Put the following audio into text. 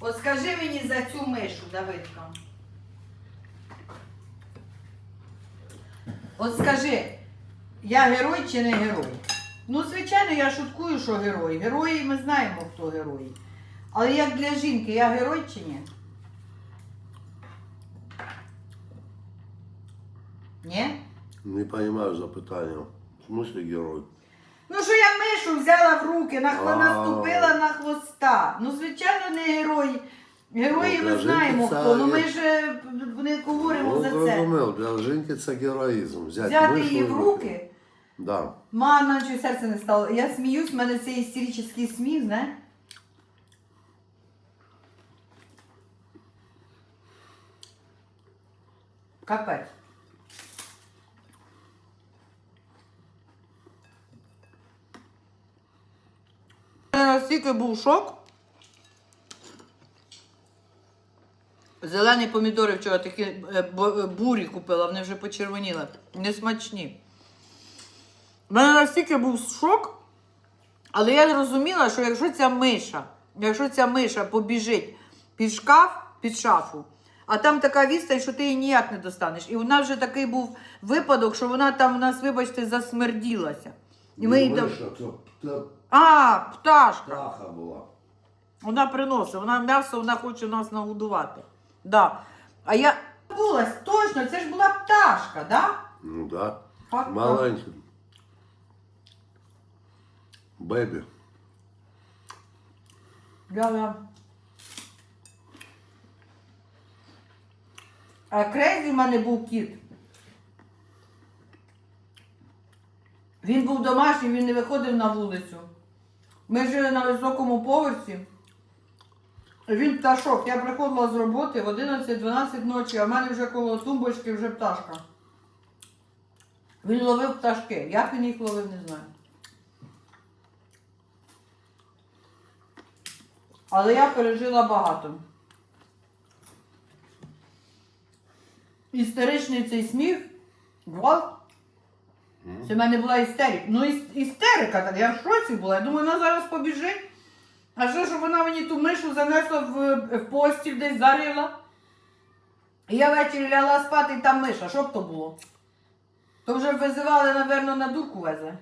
От скажи мені за цю мишу, Давидка. От скажи, я герой чи не герой? Ну, звичайно, я шуткую, що герой. Герої ми знаємо, хто герої. Але як для жінки, я герой чи ні? Ні? Не понимаю запитання. В смысле герой? Ну, що я мишу взяла в руки, на хво- наступила на хвоста. Ну, звичайно, не герої. Герої Ну, ми знаємо це хто. Ну ми є- ж е, не говоримо Ну, за це. зрозумів, для жінки це героїзм. Взяти, Взяти мишу її в руки. Да. Мама, чого серце не стало. Я сміюсь, в мене цей істеричний сміх, знаєш? Капець. Настільки був шок. Зелені помідори вчора такі е, е, бурі купила, вони вже почервоніли. Несмачні. У мене настільки був шок, але я зрозуміла, що якщо ця миша, якщо ця миша побіжить під шкаф, під шафу, а там така відстань, що ти її ніяк не достанеш. І вона вже такий був випадок, що вона там у нас, вибачте, засмерділася. І ми її там... Це А, пташка. птаха була. Вона приносить, вона м'ясо, вона хоче нас нагодувати. Да. А я забулась, точно, це ж була пташка, да? Ну да. Факт. Маленький. Бебі. Да-да. А Крейзі в мене був кіт. Він був домашній, він не виходив на вулицю. Ми жили на високому поверсі. Він пташок. Я приходила з роботи в 11-12 ночі, а в мене вже коло тумбочки вже пташка. Він ловив пташки. Як він їх ловив, не знаю. Але я пережила багато. Істеричний цей сміх, гвалт. Це в мене була істерика. Ну, істерика, я в шоці була. Я думаю, вона зараз побіжить. А що, щоб вона мені ту мишу занесла в, в постіль, десь зарила. І я ввечері лягла спати, і там миша. Що б то було? То вже визивали, напевно, на дурку везе.